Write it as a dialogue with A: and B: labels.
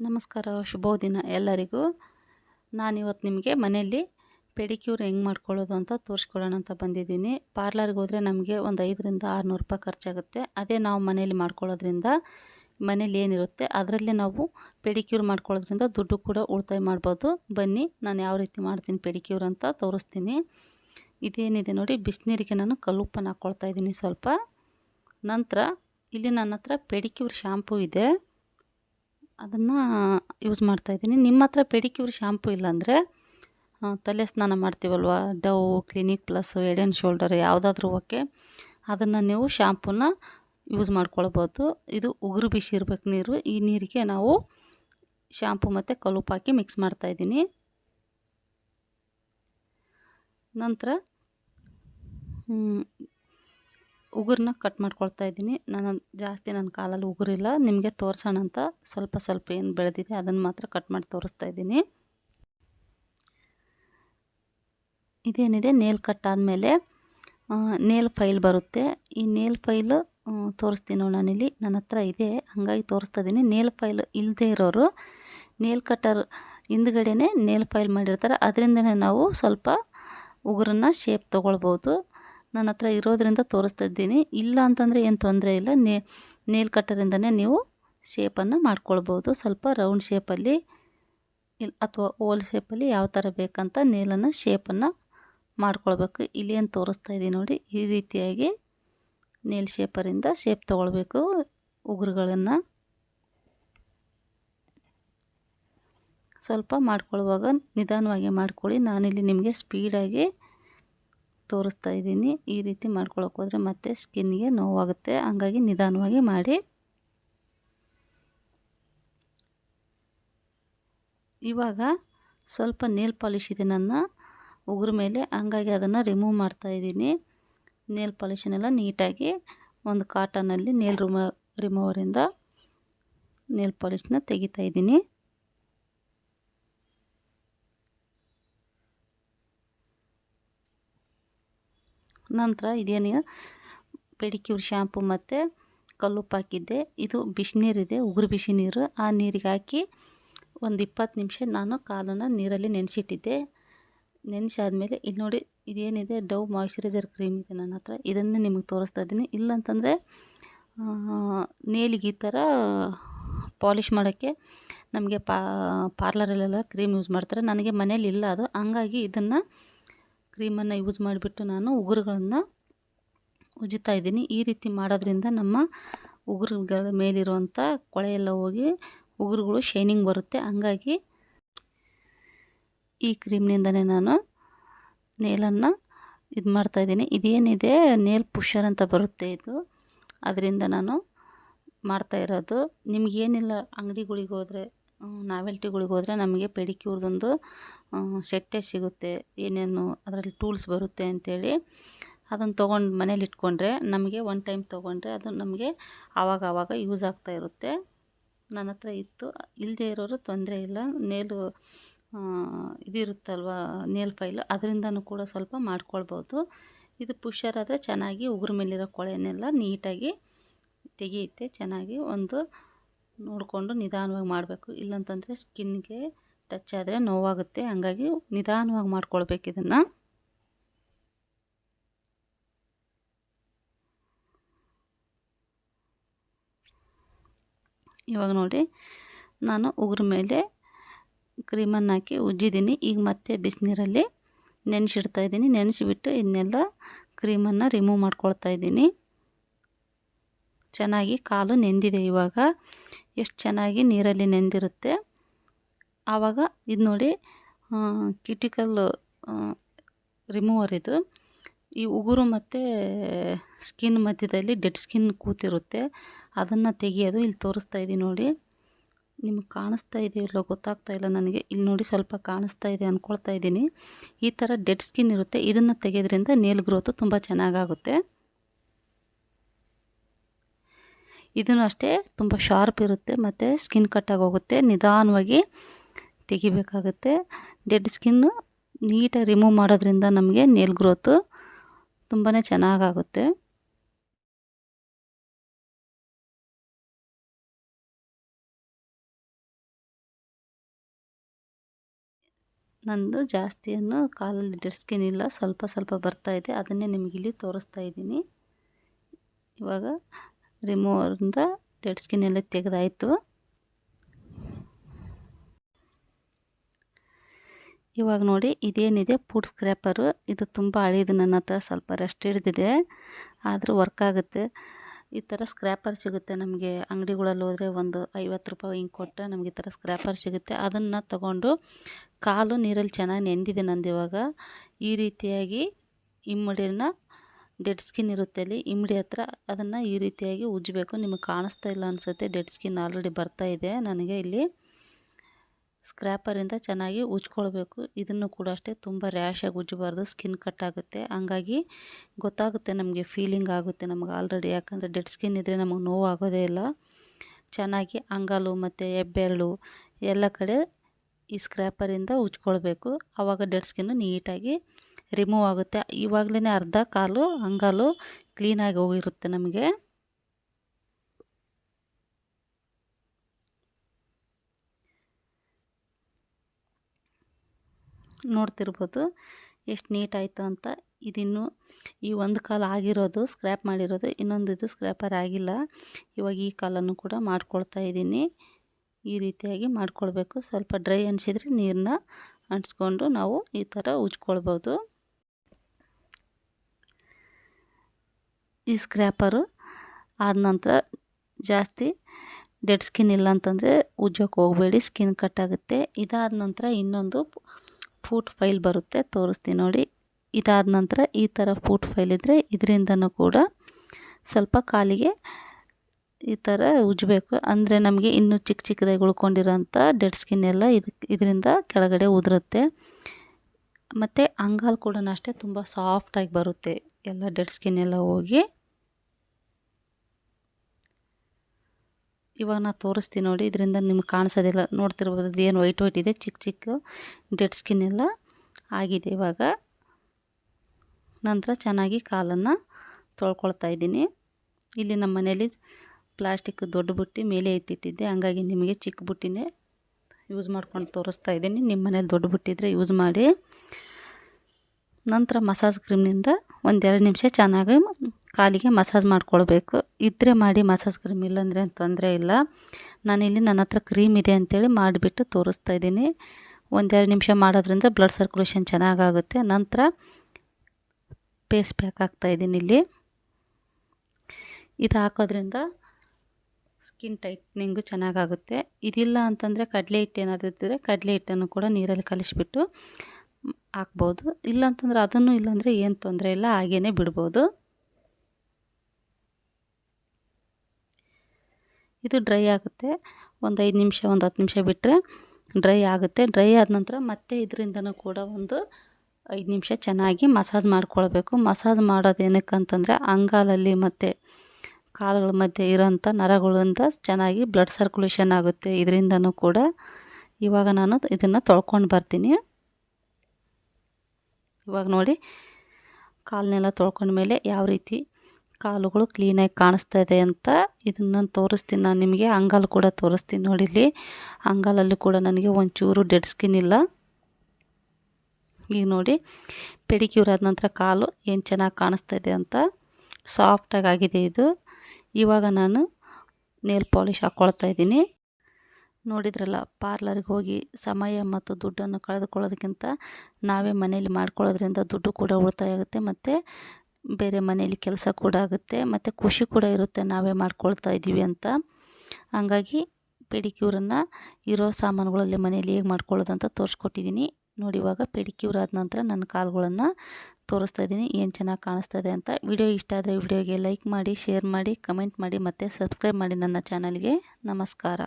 A: ನಮಸ್ಕಾರ, ಶುಭ ದಿನ ಎಲ್ಲರಿಗೂ. ನಾನಿವತ್ತು ನಿಮಗೆ ಮನೆಯಲ್ಲಿ ಪೆಡಿಕ್ಯೂರ್ ಹೆಂಗೆ ಮಾಡ್ಕೊಳ್ಳೋದು ಅಂತ ತೋರಿಸ್ಕೊಳ್ಳೋಣ ಅಂತ ಬಂದಿದ್ದೀನಿ. ಪಾರ್ಲರ್ಗೆ ಹೋದರೆ ನಮಗೆ ಒಂದು ಐದರಿಂದ ಆರುನೂರು ರೂಪಾಯಿ ಖರ್ಚಾಗುತ್ತೆ. ಅದೇ ನಾವು ಮನೇಲಿ ಮಾಡ್ಕೊಳ್ಳೋದ್ರಿಂದ ಮನೇಲಿ ಏನಿರುತ್ತೆ, ಅದರಲ್ಲೇ ನಾವು ಪೆಡಿಕ್ಯೂರ್ ಮಾಡ್ಕೊಳ್ಳೋದ್ರಿಂದ ದುಡ್ಡು ಕೂಡ ಉಳಿತಾಯ ಮಾಡ್ಬೋದು. ಬನ್ನಿ, ನಾನು ಯಾವ ರೀತಿ ಮಾಡ್ತೀನಿ ಪೆಡಿಕ್ಯೂರ್ ಅಂತ ತೋರಿಸ್ತೀನಿ. ಇದೇನಿದೆ ನೋಡಿ, ಬಿಸಿನೀರಿಗೆ ನಾನು ಕಲ್ಲುಪ್ಪನ್ನು ಹಾಕ್ಕೊಳ್ತಾ ಇದ್ದೀನಿ ಸ್ವಲ್ಪ. ನಂತರ, ಇಲ್ಲಿ ನನ್ನ ಹತ್ರ ಪೆಡಿಕ್ಯೂರ್ ಶಾಂಪೂ ಇದೆ. ಅದನ್ನು ಯೂಸ್ ಮಾಡ್ತಾಯಿದ್ದೀನಿ ನಿಮ್ಮ ಹತ್ರ ಪೆಡಿಕ್ಯೂರ್ ಶ್ಯಾಂಪು ಇಲ್ಲಾಂದರೆ ತಲೆ ಸ್ನಾನ ಮಾಡ್ತೀವಲ್ವ? Dove Clinic Plus head and shoulder ಯಾವುದಾದ್ರೂ ಓಕೆ ಅದನ್ನು ನೀವು ಶ್ಯಾಂಪುನ ಯೂಸ್ ಮಾಡ್ಕೊಳ್ಬೋದು. ಇದು ಉಗುರು ಬಿಸಿ ಇರ್ಬೇಕು ನೀರು. ಈ ನೀರಿಗೆ ನಾವು ಶ್ಯಾಂಪು ಮತ್ತು ಕಲುಪು ಹಾಕಿ ಮಿಕ್ಸ್ ಮಾಡ್ತಾಯಿದ್ದೀನಿ ನಂತರ ಉಗುರನ್ನ ಕಟ್ ಮಾಡ್ಕೊಳ್ತಾ ಇದ್ದೀನಿ. ನಾನು ಜಾಸ್ತಿ ನನ್ನ ಕಾಲಲ್ಲಿ ಉಗುರಿಲ್ಲ. ನಿಮಗೆ ತೋರಿಸೋಣ ಅಂತ ಸ್ವಲ್ಪ ಸ್ವಲ್ಪ ಏನು ಬೆಳೆದಿದೆ ಅದನ್ನು ಮಾತ್ರ ಕಟ್ ಮಾಡಿ ತೋರಿಸ್ತಾ ಇದ್ದೀನಿ. ಇದೇನಿದೆ? ನೇಲ್ ಕಟ್ ಆದಮೇಲೆ ನೇಲ್ ಫೈಲ್ ಬರುತ್ತೆ. ಈ ನೇಲ್ ಫೈಲ್ ತೋರಿಸ್ತೀನಿ ನಾನಿಲ್ಲಿ. ನನ್ನ ಹತ್ರ ಇದೆ. ಹಾಗಾಗಿ ತೋರಿಸ್ತಾ ಇದ್ದೀನಿ. ನೇಲ್ ಫೈಲ್ ಇಲ್ಲದೆ ಇರೋರು, ನೇಲ್ ಕಟ್ಟರ್ ಹಿಂದ್ಗಡೆನೇ ನೇಲ್ ಫೈಲ್ ಮಾಡಿರ್ತಾರೆ. ಅದರಿಂದನೇ ನಾವು ಸ್ವಲ್ಪ ಉಗುರನ್ನ ಶೇಪ್ ತೊಗೊಳ್ಬೋದು. ನನ್ನ ಹತ್ರ ಇರೋದರಿಂದ ತೋರಿಸ್ತಾ ಇದ್ದೀನಿ. ಇಲ್ಲ ಅಂತಂದರೆ ಏನು ತೊಂದರೆ ಇಲ್ಲ. ನೇ, ನೇಲ್ ಕಟ್ಟರಿಂದನೇ ನೀವು ಶೇಪನ್ನು ಮಾಡ್ಕೊಳ್ಬೋದು. ಸ್ವಲ್ಪ ರೌಂಡ್ ಶೇಪಲ್ಲಿ ಇಲ್ಲಿ ಅಥವಾ ಓಲ್ ಶೇಪಲ್ಲಿ ಯಾವ ಥರ ಬೇಕಂತ ನೇಲನ್ನು ಶೇಪನ್ನು ಮಾಡ್ಕೊಳ್ಬೇಕು. ಇಲ್ಲಿ ಏನು ತೋರಿಸ್ತಾ ಇದ್ದೀನಿ ನೋಡಿ. ಈ ರೀತಿಯಾಗಿ ನೇಲ್ ಶೇಪರಿಂದ ಶೇಪ್ ತೊಗೊಳ್ಬೇಕು ಉಗುರುಗಳನ್ನು. ಸ್ವಲ್ಪ ಮಾಡ್ಕೊಳ್ಳುವಾಗ ನಿಧಾನವಾಗಿ ಮಾಡ್ಕೊಳ್ಳಿ. ನಾನಿಲ್ಲಿ ನಿಮಗೆ ಸ್ಪೀಡಾಗಿ ತೋರಿಸ್ತಾ ಇದ್ದೀನಿ. ಈ ರೀತಿ ಮಾಡ್ಕೊಳಕ್ಕೆ ಹೋದರೆ ಮತ್ತೆ ಸ್ಕಿನ್ಗೆ ನೋವಾಗುತ್ತೆ. ಹಂಗಾಗಿ ನಿಧಾನವಾಗಿ ಮಾಡಿ. ಇವಾಗ ಸ್ವಲ್ಪ ನೇಲ್ ಪಾಲಿಷ್ ಇದೆ ನನ್ನ ಉಗುರು ಮೇಲೆ. ಹಂಗಾಗಿ ಅದನ್ನು ರಿಮೂವ್ ಮಾಡ್ತಾ ಇದ್ದೀನಿ. ನೇಲ್ ಪಾಲಿಶನ್ನೆಲ್ಲ ನೀಟಾಗಿ ಒಂದು ಕಾಟನಲ್ಲಿ ನೇಲ್ ರಿಮೂ ರಿಮೂವರಿಂದ ನೇಲ್ ಪಾಲಿಶ್ನ ತೆಗಿತಾ ಇದ್ದೀನಿ. ನಂತರ ಇದೇನು ಪೆಡಿಕ್ಯೂರ್ ಶ್ಯಾಂಪು ಮತ್ತು ಕಲ್ಲುಪ್ಪು ಹಾಕಿದ್ದೆ ಇದು ಬಿಸಿನೀರಿದೆ, ಉಗುರು ಬಿಸಿ ನೀರು ಆ ನೀರಿಗೆ ಹಾಕಿ ಒಂದು ಇಪ್ಪತ್ತು ನಿಮಿಷ ನಾನು ಕಾಲನ್ನು ನೀರಲ್ಲಿ ನೆನೆಸಿಟ್ಟಿದ್ದೆ. ನೆನೆಸಾದ್ಮೇಲೆ ಇಲ್ಲಿ ನೋಡಿ ಇದೇನಿದೆ ಡವ್ ಮಾಯಿಶ್ಚರೈಸರ್ ಕ್ರೀಮ್ ಇದೆ ನನ್ನ ಹತ್ರ. ಇದನ್ನೇ ನಿಮಗೆ ತೋರಿಸ್ತಾ ಇದ್ದೀನಿ. ಇಲ್ಲಂತಂದರೆ ನೇಲಿಗೆ ಈ ಥರ ಪಾಲಿಷ್ ಮಾಡೋಕ್ಕೆ ನಮಗೆ ಪಾರ್ಲರಲ್ಲೆಲ್ಲ ಕ್ರೀಮ್ ಯೂಸ್ ಮಾಡ್ತಾರೆ. ನನಗೆ ಮನೇಲಿ ಇಲ್ಲ ಅದು. ಹಂಗಾಗಿ ಇದನ್ನು ಕ್ರೀಮನ್ನು ಯೂಸ್ ಮಾಡಿಬಿಟ್ಟು ನಾನು ಉಗುರುಗಳನ್ನು ಉಜ್ಜುತ್ತಾ ಇದ್ದೀನಿ. ಈ ರೀತಿ ಮಾಡೋದ್ರಿಂದ ನಮ್ಮ ಉಗುರುಗಳ ಮೇಲಿರುವಂಥ ಎಲ್ಲ ಹೋಗಿ ಉಗುರುಗಳು ಶೈನಿಂಗ್ ಬರುತ್ತೆ. ಹಂಗಾಗಿ ಈ ಕ್ರೀಮ್ನಿಂದಲೇ ನಾನು ನೇಲನ್ನು ಇದು ಮಾಡ್ತಾಯಿದ್ದೀನಿ ಇದೇನಿದೆ? ನೇಲ್ ಪುಷರ್ ಅಂತ ಬರುತ್ತೆ ಇದು. ಅದರಿಂದ ನಾನು ಮಾಡ್ತಾ ಇರೋದು. ನಿಮಗೇನಿಲ್ಲ ಅಂಗಡಿಗಳಿಗೆ ಹೋದರೆ ನಾವೆಲ್ಟಿಗಳಿಗೆ ಹೋದರೆ ನಮಗೆ ಪೆಡಿಕ್ಯೂರ್ದೊಂದು ಸೆಟ್ಟೆ ಸಿಗುತ್ತೆ. ಏನೇನು ಅದರಲ್ಲಿ ಟೂಲ್ಸ್ ಬರುತ್ತೆ ಅಂಥೇಳಿ ಅದನ್ನು ತೊಗೊಂಡು ಮನೇಲಿ ಇಟ್ಕೊಂಡ್ರೆ ನಮಗೆ ಒನ್ ಟೈಮ್ ತೊಗೊಂಡ್ರೆ ಅದು ನಮಗೆ ಆವಾಗ ಆವಾಗ ಯೂಸ್ ಆಗ್ತಾ ಇರುತ್ತೆ. ನನ್ನ ಹತ್ರ ಇತ್ತು. ಇಲ್ಲದೇ ಇರೋರು ತೊಂದರೆ ಇಲ್ಲ. ನೇಲು ಇದಿರುತ್ತಲ್ವ, ನೇಲ್ ಫೈಲು ಅದರಿಂದನೂ ಕೂಡ ಸ್ವಲ್ಪ ಮಾಡ್ಕೊಳ್ಬೋದು. ಇದು ಪುಷರ್ ಆದರೆ ಚೆನ್ನಾಗಿ ಉಗುರು ಮೇಲಿರೋ ಕೊಳೆನೆಲ್ಲ ನೀಟಾಗಿ ತೆಗೆಯುತ್ತೆ. ಚೆನ್ನಾಗಿ ಒಂದು ನೋಡಿಕೊಂಡು ನಿಧಾನವಾಗಿ ಮಾಡಬೇಕು. ಇಲ್ಲಂತಂದರೆ ಸ್ಕಿನ್ಗೆ ಟಚ್ ಆದರೆ ನೋವಾಗುತ್ತೆ. ಹಂಗಾಗಿ ನಿಧಾನವಾಗಿ ಮಾಡ್ಕೊಳ್ಬೇಕು ಇದನ್ನು. ಇವಾಗ ನೋಡಿ, ನಾನು ಉಗುರು ಮೇಲೆ ಕ್ರೀಮನ್ನು ಹಾಕಿ ಉಜ್ಜಿದ್ದೀನಿ. ಈಗ ಮತ್ತೆ ಬಿಸಿನೀರಲ್ಲಿ ನೆನೆಸಿಡ್ತಾ ಇದ್ದೀನಿ. ನೆನೆಸಿಬಿಟ್ಟು ಇದನ್ನೆಲ್ಲ ಕ್ರೀಮನ್ನು ರಿಮೂವ್ ಮಾಡ್ಕೊಳ್ತಾ ಇದ್ದೀನಿ. ಚೆನ್ನಾಗಿ ಕಾಲು ನೆಂದಿದೆ ಇವಾಗ. ಎಷ್ಟು ಚೆನ್ನಾಗಿ ನೀರಲ್ಲಿ ನೆಂದಿರುತ್ತೆ. ಆವಾಗ ಇದು ನೋಡಿ ಕಿಟಿಕಲ್ ರಿಮೂವರ್ ಇದು. ಈ ಉಗುರು ಮತ್ತು ಸ್ಕಿನ್ ಮಧ್ಯದಲ್ಲಿ ಡೆಡ್ ಸ್ಕಿನ್ ಕೂತಿರುತ್ತೆ. ಅದನ್ನು ತೆಗೆಯೋದು. ಇಲ್ಲಿ ತೋರಿಸ್ತಾ ಇದ್ದೀನಿ ನೋಡಿ. ನಿಮಗೆ ಕಾಣಿಸ್ತಾ ಇದೆಯಲ್ಲೋ ಗೊತ್ತಾಗ್ತಾ ಇಲ್ಲ ನನಗೆ. ಇಲ್ಲಿ ನೋಡಿ ಸ್ವಲ್ಪ ಕಾಣಿಸ್ತಾ ಇದೆ ಅಂದ್ಕೊಳ್ತಾ ಇದ್ದೀನಿ ಈ ಥರ ಡೆಡ್ ಸ್ಕಿನ್ ಇರುತ್ತೆ. ಇದನ್ನು ತೆಗೆಯೋದ್ರಿಂದ ನೇಲ್ ಗ್ರೋತು ತುಂಬ ಚೆನ್ನಾಗಾಗುತ್ತೆ. ಇದೂ ಅಷ್ಟೇ ತುಂಬ ಶಾರ್ಪ್ ಇರುತ್ತೆ ಮತ್ತು ಸ್ಕಿನ್ ಕಟ್ಟಾಗಿ ಹೋಗುತ್ತೆ. ನಿಧಾನವಾಗಿ ತೆಗಿಬೇಕಾಗುತ್ತೆ. ಡೆಡ್ ಸ್ಕಿನ್ನು ನೀಟಾಗಿ ರಿಮೂವ್ ಮಾಡೋದ್ರಿಂದ ನಮಗೆ ನೇಲ್ ಗ್ರೋತು ತುಂಬಾ ಚೆನ್ನಾಗಾಗುತ್ತೆ. ನಂದು ಜಾಸ್ತಿಯನ್ನು ಕಾಲಲ್ಲಿ ಡೆಡ್ ಸ್ಕಿನ್ ಇಲ್ಲ. ಸ್ವಲ್ಪ ಸ್ವಲ್ಪ ಬರ್ತಾ ಇದೆ. ಅದನ್ನೇ ನಿಮಗೆ ಇಲ್ಲಿ ತೋರಿಸ್ತಾ ಇದ್ದೀನಿ. ಇವಾಗ ರಿಮೂವರಿಂದ ಡೆಡ್ ಸ್ಕಿನ್ ಎಲ್ಲ ತೆಗೆದಾಯಿತು. ಇವಾಗ ನೋಡಿ ಇದೇನಿದೆ ಫುಡ್ ಸ್ಕ್ರ್ಯಾಪರು. ಇದು ತುಂಬ ಹಳೇದು, ನನ್ನ ಹತ್ರ ಸ್ವಲ್ಪ ರೆಸ್ಟ್ ಹಿಡಿದಿದೆ. ಆದರೂ ವರ್ಕ್ ಆಗುತ್ತೆ. ಈ ಥರ ಸ್ಕ್ರ್ಯಾಪರ್ ಸಿಗುತ್ತೆ ನಮಗೆ. ಅಂಗಡಿಗಳಲ್ಲಿ ಹೋದರೆ ಒಂದು ಐವತ್ತು ರೂಪಾಯಿ ಹಿಂಗೆ ಕೊಟ್ಟರೆ ನಮಗೆ ಈ ಥರ ಸ್ಕ್ರ್ಯಾಪರ್ ಸಿಗುತ್ತೆ. ಅದನ್ನು ತಗೊಂಡು ಕಾಲು ನೀರಲ್ಲಿ ಚೆನ್ನಾಗಿ ನೆಂದಿದೆ ನಂದು ಇವಾಗ. ಈ ರೀತಿಯಾಗಿ ಇಮ್ಮಡಿನ ಡೆಡ್ ಸ್ಕಿನ್ ಇರುತ್ತೆ ಅಲ್ಲಿ, ಇಮ್ಡಿ ಹತ್ರ, ಅದನ್ನು ಈ ರೀತಿಯಾಗಿ ಉಜ್ಜಬೇಕು. ನಿಮಗೆ ಕಾಣಿಸ್ತಾ ಇಲ್ಲ ಅನಿಸುತ್ತೆ, ಡೆಡ್ ಸ್ಕಿನ್ ಆಲ್ರೆಡಿ ಬರ್ತಾ ಇದೆ. ನನಗೆ ಇಲ್ಲಿ ಸ್ಕ್ರ್ಯಾಪರಿಂದ ಚೆನ್ನಾಗಿ ಉಜ್ಕೊಳ್ಬೇಕು. ಇದನ್ನು ಕೂಡ ಅಷ್ಟೇ, ತುಂಬ ರ್ಯಾಶಾಗಿ ಉಜ್ಜಬಾರ್ದು, ಸ್ಕಿನ್ ಕಟ್ ಆಗುತ್ತೆ. ಹಂಗಾಗಿ ಗೊತ್ತಾಗುತ್ತೆ ನಮಗೆ ಫೀಲಿಂಗ್ ಆಗುತ್ತೆ ನಮಗೆ ಆಲ್ರೆಡಿ ಯಾಕಂದರೆ ಡೆಡ್ ಸ್ಕಿನ್ ಇದ್ದರೆ ನಮಗೆ ನೋವು ಇಲ್ಲ. ಚೆನ್ನಾಗಿ ಅಂಗಾಲು ಮತ್ತು ಹೆಬ್ಬೆರಳು ಎಲ್ಲ ಕಡೆ ಈ ಸ್ಕ್ರ್ಯಾಪರಿಂದ ಉಜ್ಕೊಳ್ಬೇಕು. ಆವಾಗ ಡೆಡ್ ಸ್ಕಿನ್ನು ನೀಟಾಗಿ ರಿಮೂವ್ ಆಗುತ್ತೆ. ಇವಾಗಲೇ ಅರ್ಧ ಕಾಲು, ಅಂಗಾಲು ಕ್ಲೀನಾಗಿ ಹೋಗಿರುತ್ತೆ ನಮಗೆ. ನೋಡ್ತಿರ್ಬೋದು ಎಷ್ಟು ನೀಟ್ ಆಯಿತು ಅಂತ. ಇದಿನ್ನು ಈ ಒಂದು ಕಾಲು ಆಗಿರೋದು ಸ್ಕ್ರ್ಯಾಪ್ ಮಾಡಿರೋದು, ಇನ್ನೊಂದು ಇದು ಸ್ಕ್ರ್ಯಾಪರ್ ಆಗಿಲ್ಲ. ಇವಾಗ ಈ ಕಾಲನ್ನು ಕೂಡ ಮಾಡ್ಕೊಳ್ತಾ ಇದ್ದೀನಿ. ಈ ರೀತಿಯಾಗಿ ಮಾಡ್ಕೊಳ್ಬೇಕು. ಸ್ವಲ್ಪ ಡ್ರೈ ಅನಿಸಿದರೆ ನೀರನ್ನ ಅಂಟಿಸ್ಕೊಂಡು ನಾವು ಈ ಥರ ಉಜ್ಕೊಳ್ಬೋದು. ಈ ಸ್ಕ್ರ್ಯಾಪರು ಆದ ನಂತರ ಜಾಸ್ತಿ ಡೆಡ್ ಸ್ಕಿನ್ ಇಲ್ಲ ಅಂತಂದರೆ ಉಜ್ಜೋಕೆ ಹೋಗಬೇಡಿ ಸ್ಕಿನ್ ಕಟ್ ಆಗುತ್ತೆ. ಇದಾದ ನಂತರ ಇನ್ನೊಂದು ಫೂಟ್ ಫೈಲ್ ಬರುತ್ತೆ, ತೋರಿಸ್ತೀನಿ ನೋಡಿ. ಇದಾದ ನಂತರ ಈ ಥರ ಫೂಟ್ ಫೈಲ್ ಇದ್ದರೆ ಇದರಿಂದನೂ ಕೂಡ ಸ್ವಲ್ಪ ಕಾಲಿಗೆ ಈ ಥರ ಉಜ್ಜಬೇಕು ಅಂದರೆ ನಮಗೆ ಇನ್ನೂ ಚಿಕ್ಕ ಚಿಕ್ಕದಾಗಿ ಉಳ್ಕೊಂಡಿರೋಂಥ ಡೆಡ್ ಸ್ಕಿನ್ ಎಲ್ಲ ಇದು, ಇದರಿಂದ ಕೆಳಗಡೆ ಉದುರುತ್ತೆ. ಮತ್ತು ಅಂಗಾಲು ಕೂಡ ಅಷ್ಟೇ ತುಂಬ ಸಾಫ್ಟಾಗಿ ಬರುತ್ತೆ. ಎಲ್ಲ ಡೆಡ್ ಸ್ಕಿನ್ ಎಲ್ಲ ಹೋಗಿ. ಇವಾಗ ನಾನು ತೋರಿಸ್ತೀನಿ ನೋಡಿ, ಇದರಿಂದ ನಿಮ್ಗೆ ಕಾಣಿಸೋದಿಲ್ಲ. ನೋಡ್ತಿರ್ಬೋದು ಏನು ವೈಟ್ ವೈಟ್ ಇದೆ, ಚಿಕ್ಕ ಚಿಕ್ಕ ಡೆಡ್ ಸ್ಕಿನ್ ಎಲ್ಲ ಆಗಿದೆ ಇವಾಗ. ನಂತರ ಚೆನ್ನಾಗಿ ಕಾಲನ್ನು ತೊಳ್ಕೊಳ್ತಾ ಇದ್ದೀನಿ. ಇಲ್ಲಿ ನಮ್ಮ ಮನೇಲಿ ಪ್ಲಾಸ್ಟಿಕ್ ದೊಡ್ಡ ಬುಟ್ಟಿ ಮೇಲೆ ಎತ್ತಿಟ್ಟಿದ್ದೆ. ಹಂಗಾಗಿ ನಿಮಗೆ ಚಿಕ್ಕ ಬುಟ್ಟಿನೇ ಯೂಸ್ ಮಾಡ್ಕೊಂಡು ತೋರಿಸ್ತಾ ಇದ್ದೀನಿ. ನಿಮ್ಮ ಮನೇಲಿ ದೊಡ್ಡ ಬುಟ್ಟಿದ್ರೆ ಯೂಸ್ ಮಾಡಿ. ನಂತರ ಮಸಾಜ್ ಕ್ರೀಮ್ನಿಂದ ಒಂದೆರಡು ನಿಮಿಷ ಚೆನ್ನಾಗಿ ಕಾಲಿಗೆ ಮಸಾಜ್ ಮಾಡ್ಕೊಳ್ಬೇಕು. ಇದ್ದರೆ ಮಾಡಿ ಮಸಾಜ್ ಕ್ರೀಮ್ ಇಲ್ಲಾಂದರೆ ತೊಂದರೆ ಇಲ್ಲ. ನಾನಿಲ್ಲಿ ನನ್ನ ಹತ್ರ ಕ್ರೀಮ್ ಇದೆ ಅಂತೇಳಿ ಮಾಡಿಬಿಟ್ಟು ತೋರಿಸ್ತಾ ಇದ್ದೀನಿ. ಒಂದೆರಡು ನಿಮಿಷ ಮಾಡೋದ್ರಿಂದ ಬ್ಲಡ್ ಸರ್ಕ್ಯುಲೇಷನ್ ಚೆನ್ನಾಗಾಗುತ್ತೆ. ನಂತರ ಪೇಸ್ ಪ್ಯಾಕ್ ಹಾಕ್ತಾಯಿದ್ದೀನಿ ಇಲ್ಲಿ. ಇದು ಹಾಕೋದ್ರಿಂದ ಸ್ಕಿನ್ ಟೈಟ್ನಿಂಗು ಚೆನ್ನಾಗಾಗುತ್ತೆ. ಇದಿಲ್ಲ ಅಂತಂದರೆ ಕಡಲೆ ಹಿಟ್ಟು ಏನಾದರೂ ಇದ್ದರೆ ಕಡಲೆ ಹಿಟ್ಟನ್ನು ಕೂಡ ನೀರಲ್ಲಿ ಕಲಿಸ್ಬಿಟ್ಟು ಹಾಕ್ಬೋದು ಇಲ್ಲಾಂತಂದ್ರೆ ಅದನ್ನು ಇಲ್ಲಾಂದರೆ ಏನು ತೊಂದರೆ ಇಲ್ಲ ಹಾಗೇ ಬಿಡ್ಬೋದು. ಇದು ಡ್ರೈ ಆಗುತ್ತೆ. ಒಂದು ಐದು ನಿಮಿಷ, ಒಂದು ಹತ್ತು ನಿಮಿಷ ಬಿಟ್ಟರೆ ಡ್ರೈ ಆಗುತ್ತೆ. ಡ್ರೈ ಆದ ನಂತರ ಮತ್ತೆ ಇದರಿಂದನೂ ಕೂಡ ಒಂದು ಐದು ನಿಮಿಷ ಚೆನ್ನಾಗಿ ಮಸಾಜ್ ಮಾಡ್ಕೊಳ್ಬೇಕು. ಮಸಾಜ್ ಮಾಡೋದು ಏನಕ್ಕಂತಂದರೆ ಅಂಗಾಲಲ್ಲಿ ಮತ್ತು ಕಾಲುಗಳ ಮಧ್ಯೆ ಇರೋಂಥ ನರಗಳಿಂದ ಚೆನ್ನಾಗಿ ಬ್ಲಡ್ ಸರ್ಕ್ಯುಲೇಷನ್ ಆಗುತ್ತೆ. ಇದರಿಂದನೂ ಕೂಡ ಇವಾಗ ನಾನು ಇದನ್ನು ತೊಳ್ಕೊಂಡು ಬರ್ತೀನಿ. ಇವಾಗ ನೋಡಿ ಕಾಲನ್ನೆಲ್ಲ ತೊಳ್ಕೊಂಡ್ಮೇಲೆ ಯಾವ ರೀತಿ ಕಾಲುಗಳು ಕ್ಲೀನಾಗಿ ಕಾಣಿಸ್ತಾ ಇದೆ ಅಂತ ಇದನ್ನು ತೋರಿಸ್ತೀನಿ ನಾನು ನಿಮಗೆ. ಅಂಗಾಲು ಕೂಡ ತೋರಿಸ್ತೀನಿ ನೋಡಿ ಇಲ್ಲಿ. ಅಂಗಾಲಲ್ಲಿ ಕೂಡ ನನಗೆ ಒಂಚೂರು ಡೆಡ್ ಸ್ಕಿನ್ ಇಲ್ಲ. ಈಗ ನೋಡಿ ಪೆಡಿಕ್ಯೂರ್ ಆದ ನಂತರ ಕಾಲು ಏನು ಚೆನ್ನಾಗಿ ಕಾಣಿಸ್ತಾ ಇದೆ ಅಂತ ಸಾಫ್ಟಾಗಿ ಆಗಿದೆ ಇದು. ಇವಾಗ ನಾನು ನೇಲ್ ಪಾಲಿಷ್ ಹಾಕ್ಕೊಳ್ತಾ ಇದ್ದೀನಿ. ನೋಡಿದ್ರಲ್ಲ, ಪಾರ್ಲರ್ಗೆ ಹೋಗಿ ಸಮಯ ಮತ್ತು ದುಡ್ಡನ್ನು ಕಳೆದುಕೊಳ್ಳೋದಕ್ಕಿಂತ ನಾವೇ ಮನೇಲಿ ಮಾಡ್ಕೊಳ್ಳೋದ್ರಿಂದ ದುಡ್ಡು ಕೂಡ ಉಳಿತಾಯ ಆಗುತ್ತೆ ಮತ್ತು ಬೇರೆ ಮನೇಲಿ ಕೆಲಸ ಕೂಡ ಆಗುತ್ತೆ ಮತ್ತು ಖುಷಿ ಕೂಡ ಇರುತ್ತೆ ನಾವೇ ಮಾಡ್ಕೊಳ್ತಾ ಇದ್ದೀವಿ ಅಂತ. ಹಂಗಾಗಿ ಪೆಡಿಕ್ಯೂರನ್ನು ಇರೋ ಸಾಮಾನುಗಳಲ್ಲಿ ಮನೇಲಿ ಹೇಗೆ ಮಾಡ್ಕೊಳ್ಳೋದು ಅಂತ ತೋರಿಸ್ಕೊಟ್ಟಿದ್ದೀನಿ. ನೋಡಿ ಇವಾಗ ಪೆಡಿಕ್ಯೂರ್ ಆದ ನಂತರ ನನ್ನ ಕಾಲುಗಳನ್ನು ತೋರಿಸ್ತಾ ಇದ್ದೀನಿ, ಏನು ಚೆನ್ನಾಗಿ ಕಾಣಿಸ್ತಾ ಇದೆ ಅಂತ. ವಿಡಿಯೋ ಇಷ್ಟ ಆದರೆ ವಿಡಿಯೋಗೆ ಲೈಕ್ ಮಾಡಿ, ಶೇರ್ ಮಾಡಿ, ಕಮೆಂಟ್ ಮಾಡಿ ಮತ್ತು ಸಬ್ಸ್ಕ್ರೈಬ್ ಮಾಡಿ ನನ್ನ ಚಾನಲ್ಗೆ. ನಮಸ್ಕಾರ.